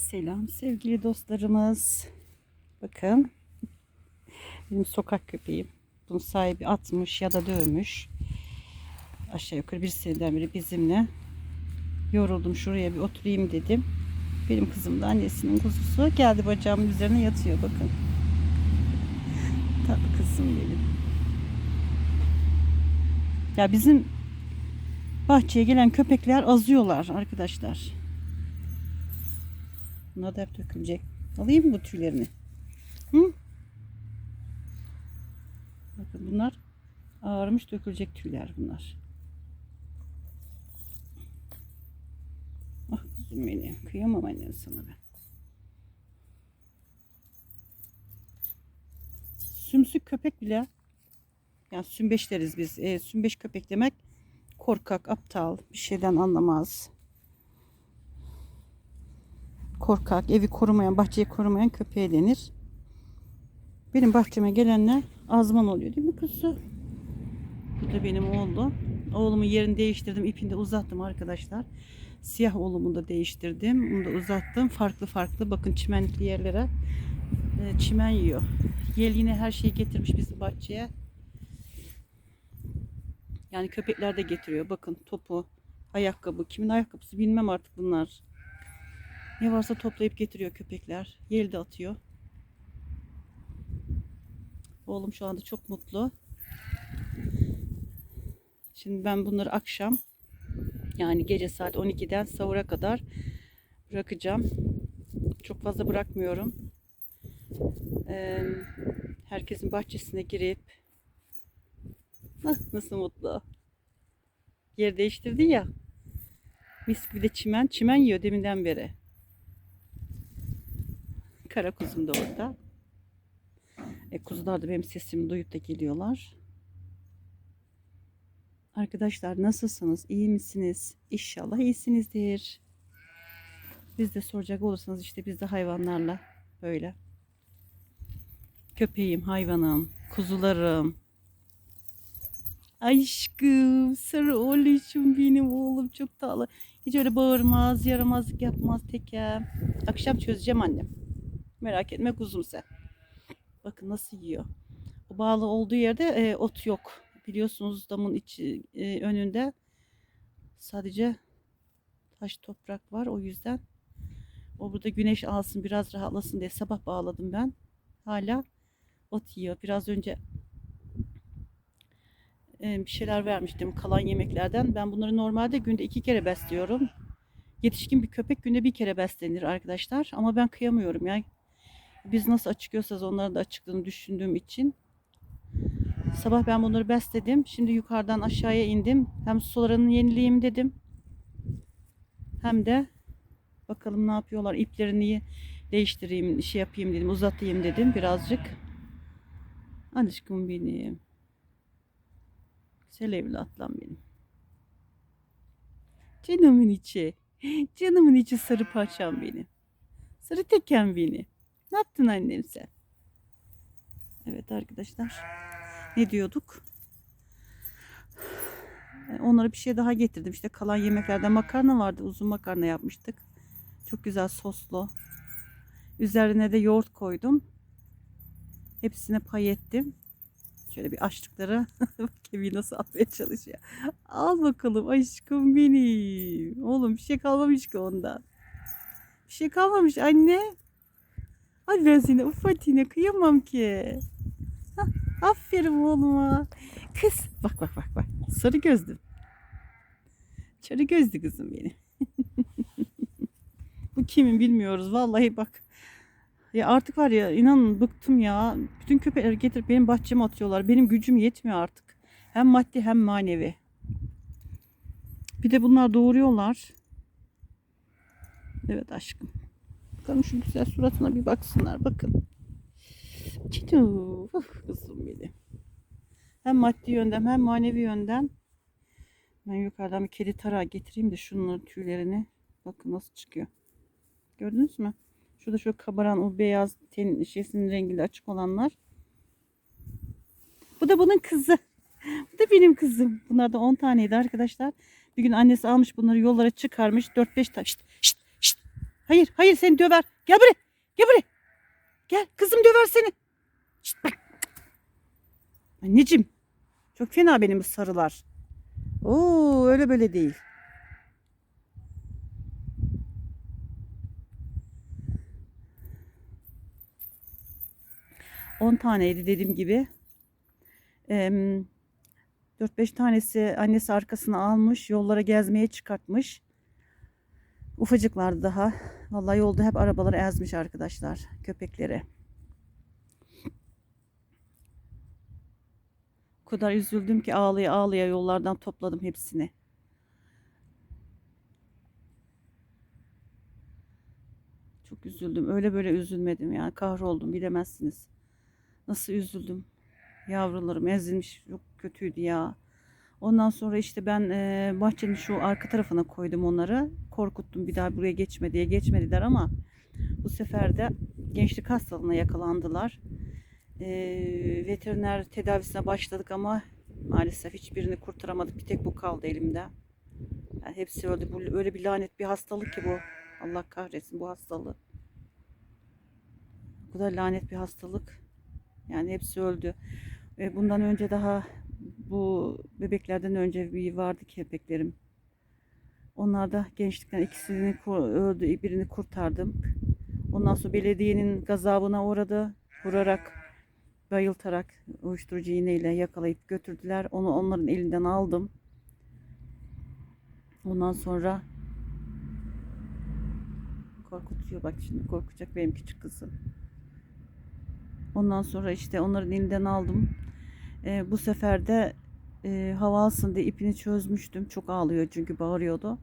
Selam sevgili dostlarımız. Bakın. Benim sokak köpeğim. Bunun sahibi atmış ya da dövmüş. Aşağı yukarı bir seneden beri bizimle. Yoruldum şuraya bir oturayım dedim. Benim kızım da annesinin kuzusu geldi bacağımın üzerine yatıyor bakın. Tatlı kızım benim. Ya bizim bahçeye gelen köpekler azıyorlar arkadaşlar. Bunlar da hep dökülecek. Alayım mı bu tüylerini? Hı? Bakın bunlar ağarmış dökülecek tüyler bunlar. Ah kuzum benim. Kıyamam annen sana ben. Sümsük köpek bile yani sümbeş deriz biz. E, sümbeş köpek demek korkak, aptal, bir şeyden anlamaz korkak, evi korumayan, bahçeyi korumayan köpeğe denir. Benim bahçeme gelenler azman oluyor değil mi kuzu? Bu da benim oğlum. Oğlumun yerini değiştirdim. ipini de uzattım arkadaşlar. Siyah oğlumu da değiştirdim. Bunu da uzattım. Farklı farklı. Bakın çimenlikli yerlere e, çimen yiyor. Yel yine her şeyi getirmiş bizim bahçeye. Yani köpekler de getiriyor. Bakın topu, ayakkabı. Kimin ayakkabısı bilmem artık bunlar. Ne varsa toplayıp getiriyor köpekler. Yel de atıyor. Oğlum şu anda çok mutlu. Şimdi ben bunları akşam yani gece saat 12'den sahura kadar bırakacağım. Çok fazla bırakmıyorum. Ee, herkesin bahçesine girip nasıl mutlu. Yer değiştirdi ya. Mis gibi de çimen. Çimen yiyor deminden beri. Kara kuzum da orada. E, kuzular da benim sesimi duyup da geliyorlar. Arkadaşlar nasılsınız? İyi misiniz? İnşallah iyisinizdir. Biz de soracak olursanız işte biz de hayvanlarla böyle. Köpeğim, hayvanım, kuzularım. Aşkım, sarı oğluşum benim oğlum çok tatlı. Hiç öyle bağırmaz, yaramazlık yapmaz tekem. Akşam çözeceğim annem. Merak etme kuzum sen. Bakın nasıl yiyor. O bağlı olduğu yerde e, ot yok. Biliyorsunuz damın içi e, önünde sadece taş toprak var. O yüzden o burada güneş alsın biraz rahatlasın diye sabah bağladım ben. Hala ot yiyor. Biraz önce e, bir şeyler vermiştim kalan yemeklerden. Ben bunları normalde günde iki kere besliyorum. Yetişkin bir köpek günde bir kere beslenir arkadaşlar. Ama ben kıyamıyorum yani biz nasıl açıklıyorsanız onların da açıklığını düşündüğüm için. Sabah ben bunları besledim. Şimdi yukarıdan aşağıya indim. Hem sularını yenileyim dedim. Hem de bakalım ne yapıyorlar. İplerini değiştireyim, şey yapayım dedim. Uzatayım dedim birazcık. Alışkın benim. Güzel evlatlam benim. Canımın içi. Canımın içi sarı parçam benim. Sarı teken benim. Ne yaptın annem sen? Evet arkadaşlar. Ne diyorduk? E, onlara bir şey daha getirdim. İşte kalan yemeklerde makarna vardı. Uzun makarna yapmıştık. Çok güzel soslu. Üzerine de yoğurt koydum. Hepsine pay ettim. Şöyle bir açtıkları kemiği nasıl atmaya çalışıyor. Al bakalım aşkım benim. Oğlum bir şey kalmamış ki ondan. Bir şey kalmamış anne. Ay ben seni ufatine kıyamam ki. Hah, aferin oğluma. Kız bak bak bak bak. Sarı gözlü. Sarı gözlü kızım benim. Bu kimin bilmiyoruz. Vallahi bak. Ya artık var ya inanın bıktım ya. Bütün köpekleri getirip benim bahçeme atıyorlar. Benim gücüm yetmiyor artık. Hem maddi hem manevi. Bir de bunlar doğuruyorlar. Evet aşkım. Bakalım şu güzel suratına bir baksınlar. Bakın. Çitu. Kızım benim. Hem maddi yönden hem manevi yönden. Ben yukarıdan bir kedi tarağı getireyim de şunların tüylerini. Bakın nasıl çıkıyor. Gördünüz mü? Şurada şu kabaran o beyaz ten şeysinin rengiyle açık olanlar. Bu da bunun kızı. Bu da benim kızım. Bunlar da 10 taneydi arkadaşlar. Bir gün annesi almış bunları yollara çıkarmış. 4-5 tane. Şşt. Hayır, hayır seni döver. Gel buraya. Gel buraya. Gel kızım döver seni. Şişt, bak. Anneciğim. Çok fena benim bu sarılar. Oo öyle böyle değil. On taneydi dediğim gibi. Em, 4-5 tanesi annesi arkasına almış. Yollara gezmeye çıkartmış. Ufacıklardı daha. Vallahi yolda hep arabaları ezmiş arkadaşlar. Köpekleri. O kadar üzüldüm ki ağlaya ağlaya yollardan topladım hepsini. Çok üzüldüm. Öyle böyle üzülmedim yani. Kahroldum bilemezsiniz. Nasıl üzüldüm. Yavrularım ezilmiş. Çok kötüydü ya. Ondan sonra işte ben e, bahçenin şu arka tarafına koydum onları. Korkuttum bir daha buraya geçme diye. Geçmediler ama bu sefer de gençlik hastalığına yakalandılar. E, veteriner tedavisine başladık ama maalesef hiçbirini kurtaramadık. Bir tek bu kaldı elimde. Yani hepsi öldü. Bu öyle bir lanet bir hastalık ki bu. Allah kahretsin bu hastalığı. Bu kadar lanet bir hastalık. Yani hepsi öldü. Bundan önce daha bu bebeklerden önce bir vardı köpeklerim. Onlar da gençlikten ikisini öldü, birini kurtardım. Ondan sonra belediyenin gazabına uğradı. Vurarak, bayıltarak uyuşturucu iğneyle yakalayıp götürdüler. Onu onların elinden aldım. Ondan sonra korkutuyor bak şimdi korkacak benim küçük kızım. Ondan sonra işte onların elinden aldım. E, bu sefer de e, hava alsın diye ipini çözmüştüm. Çok ağlıyor çünkü bağırıyordu.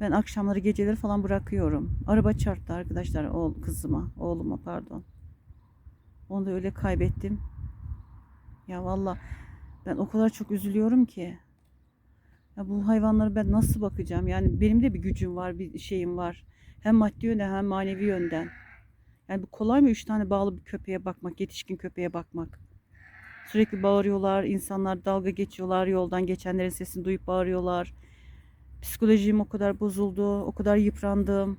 Ben akşamları geceleri falan bırakıyorum. Araba çarptı arkadaşlar oğul kızıma, oğluma pardon. Onu da öyle kaybettim. Ya valla ben o kadar çok üzülüyorum ki. Ya bu hayvanlara ben nasıl bakacağım? Yani benim de bir gücüm var, bir şeyim var. Hem maddi yönden hem manevi yönden. Yani bu kolay mı üç tane bağlı bir köpeğe bakmak, yetişkin köpeğe bakmak? Sürekli bağırıyorlar, insanlar dalga geçiyorlar, yoldan geçenlerin sesini duyup bağırıyorlar. Psikolojim o kadar bozuldu, o kadar yıprandım.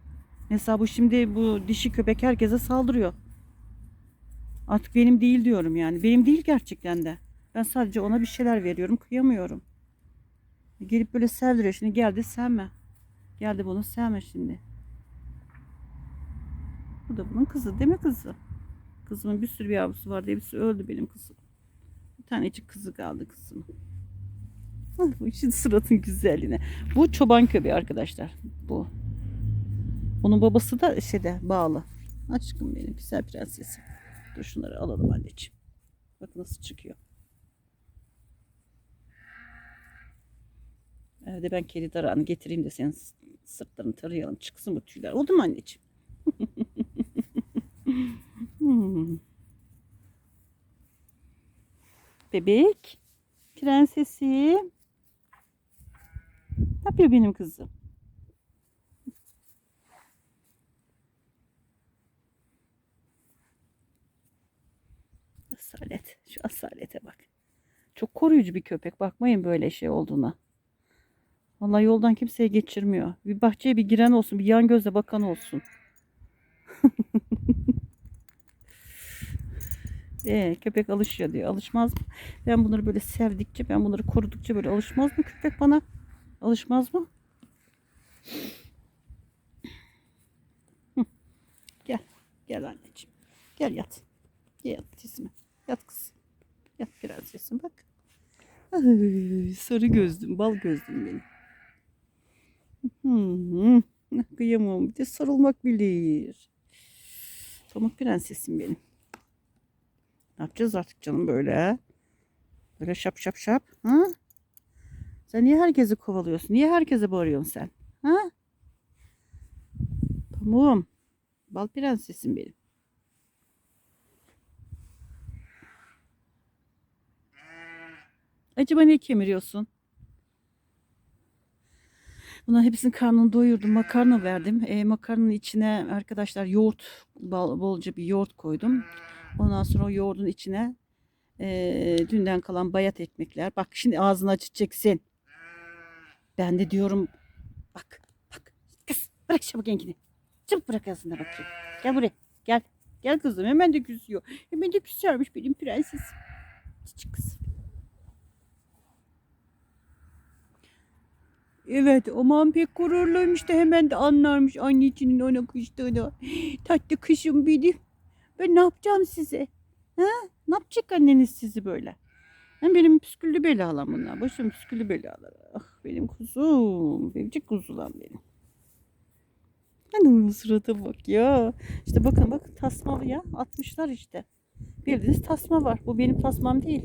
Mesela bu şimdi bu dişi köpek herkese saldırıyor. Artık benim değil diyorum yani. Benim değil gerçekten de. Ben sadece ona bir şeyler veriyorum, kıyamıyorum. Gelip böyle sevdiriyor. Şimdi geldi sevme. Geldi bunu sevme şimdi. Bu da bunun kızı değil mi kızı? Kızımın bir sürü bir yavrusu vardı. Hepsi öldü benim kızım. Tanecik kızı kaldı kızım. Ah, bu için suratın güzelliğine. Bu çoban köpeği arkadaşlar. Bu. Onun babası da şeyde bağlı. Aşkım benim güzel prensesim. Dur şunları alalım anneciğim. Bak nasıl çıkıyor. Evde ben kedi darağını getireyim de senin sırtlarını tarayalım. Çıksın bu tüyler. Oldu mu anneciğim? Hmm. Bebek. Prensesi. Ne yapıyor benim kızım? Asalet. Şu asalete bak. Çok koruyucu bir köpek. Bakmayın böyle şey olduğuna. Vallahi yoldan kimseye geçirmiyor. Bir bahçeye bir giren olsun. Bir yan gözle bakan olsun. Ee, köpek alışıyor diyor. Alışmaz mı? Ben bunları böyle sevdikçe, ben bunları korudukça böyle alışmaz mı köpek bana? Alışmaz mı? Gel. Gel anneciğim. Gel yat. Gel yat dizime. Yat kızım. Yat biraz yesin bak. Ay, sarı gözlüm, bal gözlüm benim. Hı. Kıyamam. Bir de sarılmak bilir. Pamuk prensesim benim. Ne yapacağız artık canım böyle? Böyle şap şap şap. Ha? Sen niye herkesi kovalıyorsun? Niye herkese bağırıyorsun sen? Ha? Pamuğum. Bal prensesim benim. Acaba ne kemiriyorsun? Bunların hepsinin karnını doyurdum. Makarna verdim. E, makarnanın içine arkadaşlar yoğurt, bol, bolca bir yoğurt koydum. Ondan sonra o yoğurdun içine e, dünden kalan bayat ekmekler. Bak şimdi ağzını açacaksın. Ben de diyorum bak bak kız bırak çabuk yengini. Çabuk bırak ağzına bakayım. Gel buraya. Gel. Gel kızım. Hemen de küsüyor. Hemen de küsermiş benim prensesim. Cici kız. Evet aman pek gururluymuş da hemen de anlarmış annecinin ona kıştığını. Tatlı kışım benim. Ben ne yapacağım size? Ha? Ne yapacak anneniz sizi böyle? Ha, benim püsküllü belalarım bunlar. Başım püsküllü belalar. Ah benim kuzum. Bebecik kuzulam benim. Hani surata bak ya. İşte bakın bakın tasmalı ya. Atmışlar işte. Bildiğiniz tasma var. Bu benim tasmam değil.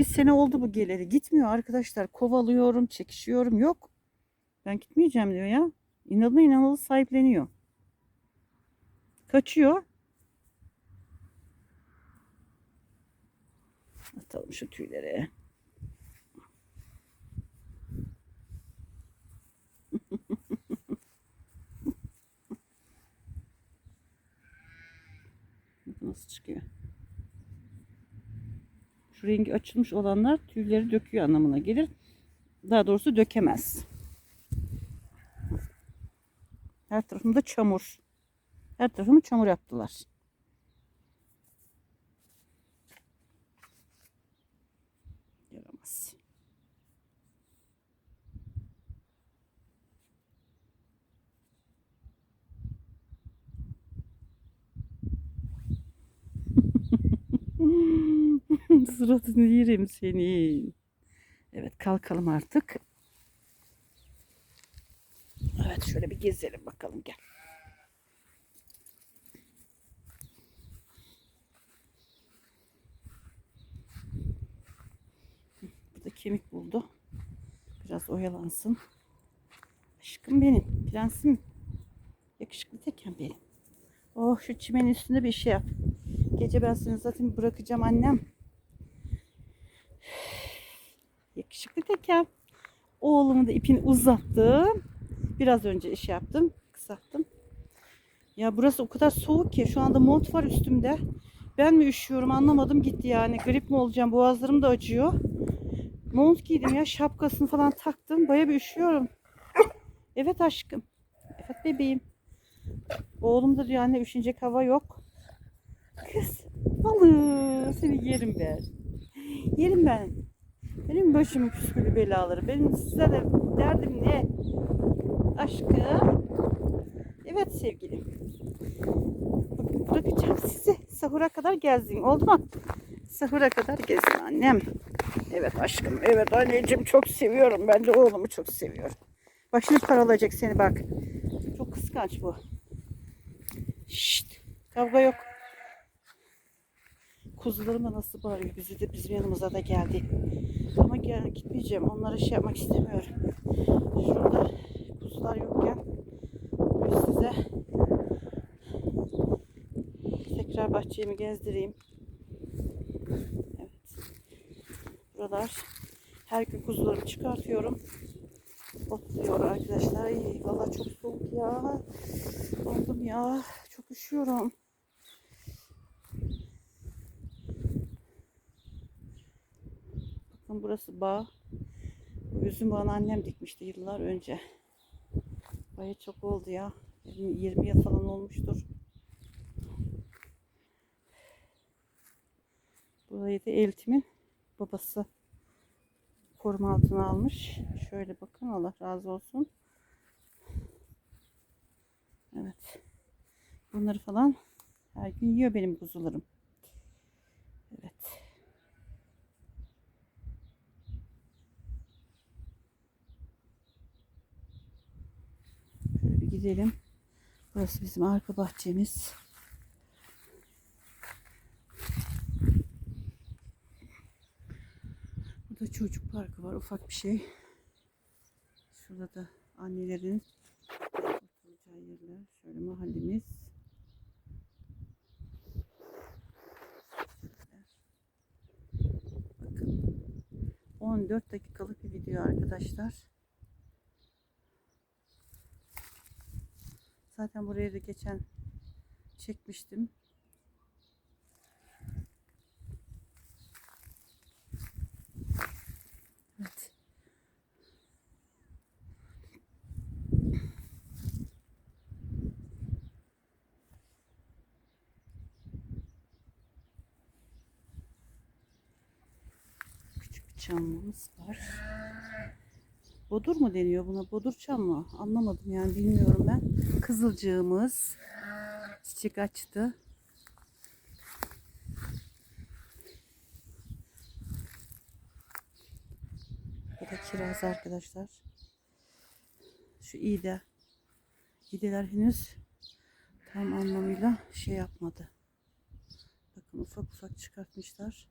Bir sene oldu bu geleli. Gitmiyor arkadaşlar. Kovalıyorum, çekişiyorum. Yok. Ben gitmeyeceğim diyor ya. İnanın inanılı sahipleniyor. Kaçıyor. Atalım şu tüyleri. Bakın Nasıl çıkıyor? Şu rengi açılmış olanlar tüyleri döküyor anlamına gelir. Daha doğrusu dökemez. Her tarafımda çamur. Her tarafımı çamur yaptılar. Suratını yerim senin. Evet kalkalım artık. Evet şöyle bir gezelim bakalım gel. Bu da kemik buldu. Biraz oyalansın. Aşkım benim. Prensim. Yakışıklı tekem benim. Oh şu çimenin üstünde bir şey yap. Gece ben seni zaten bırakacağım annem. Yakışıklı tekem. Oğlumun da ipini uzattım. Biraz önce iş yaptım. Kısalttım. Ya burası o kadar soğuk ki. Şu anda mont var üstümde. Ben mi üşüyorum anlamadım gitti yani. Grip mi olacağım? Boğazlarım da acıyor. Mont giydim ya. Şapkasını falan taktım. Baya bir üşüyorum. Evet aşkım. Evet bebeğim. Oğlum da diyor anne üşünecek hava yok. Kız. Alı seni yerim ben. Yerim ben. Benim başımın püskülü belaları. Benim size de derdim ne? Aşkım. Evet sevgilim. Bugün bırakacağım sizi. Sahura kadar gezdim. Oldu mu? Sahura kadar gezin annem. Evet aşkım. Evet anneciğim çok seviyorum. Ben de oğlumu çok seviyorum. Şimdi paralayacak seni bak. Çok kıskanç bu. Şşt. Kavga yok. Kuzularım da nasıl bağırıyor. Bizi de bizim yanımıza da geldi. Ama gel, gitmeyeceğim. Onlara şey yapmak istemiyorum. Şurada kuzular yokken size tekrar bahçemi gezdireyim. Evet. Buralar her gün kuzularımı çıkartıyorum. Otluyor arkadaşlar. Ay, vallahi çok soğuk ya. Dondum ya. Çok üşüyorum. Bakın burası bağ. Bu üzüm bağını annem dikmişti yıllar önce. Baya çok oldu ya. 20, 20 yıl falan olmuştur. Burayı da eltimin babası koruma altına almış. Şöyle bakın Allah razı olsun. Evet. Bunları falan her gün yiyor benim kuzularım. Evet. Şöyle bir gidelim. Burası bizim arka bahçemiz. Burada çocuk parkı var. Ufak bir şey. Şurada da annelerin oturacağı yerler. Şöyle mahallemiz. Bakın. 14 dakikalık bir video arkadaşlar. Zaten buraya da geçen çekmiştim. Evet. Küçük bir çamlımız var. Bodur mu deniyor buna? Bodur çam mı? Anlamadım yani bilmiyorum ben. Kızılcığımız çiçek açtı. Bu da kiraz arkadaşlar. Şu iğde. İğdeler henüz tam anlamıyla şey yapmadı. Bakın ufak ufak çıkartmışlar.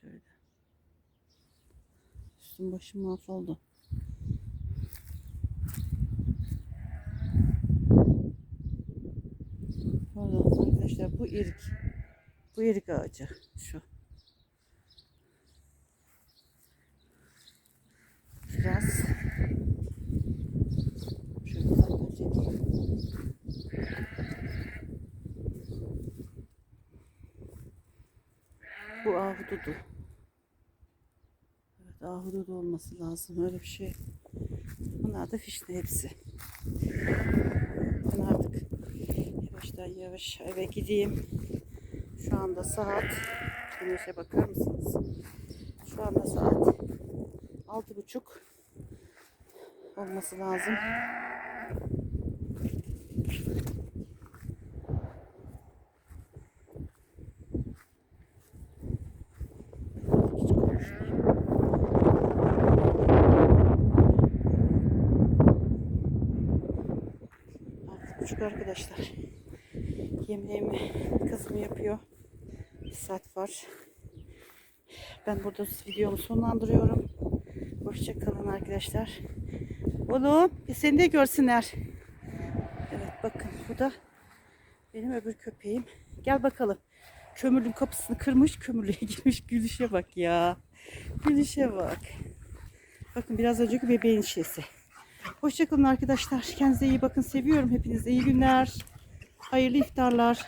Şöyle. Üstüm başım mahvoldu. Pardon arkadaşlar bu erik. Bu erik ağacı. Şu. Kiraz. Şöyle çekeyim. Bu ahududu. Evet ahududu olması lazım. Öyle bir şey. Bunlar da fişli hepsi. Ben artık yavaştan yavaş eve gideyim. Şu anda saat güneşe bakar mısınız? Şu anda saat altı buçuk olması lazım. Buçuk arkadaşlar. Yemeğimi kızım yapıyor. Saat var. Ben burada videomu sonlandırıyorum. Hoşça kalın arkadaşlar. Oğlum seni de görsünler. Evet bakın bu da benim öbür köpeğim. Gel bakalım. Kömürlüğün kapısını kırmış kömürlüğe girmiş. Gülüşe bak ya. Gülüşe bak. Bakın biraz önceki bebeğin şişesi. Hoşçakalın arkadaşlar. Kendinize iyi bakın. Seviyorum hepinizi. İyi günler. Hayırlı iftarlar.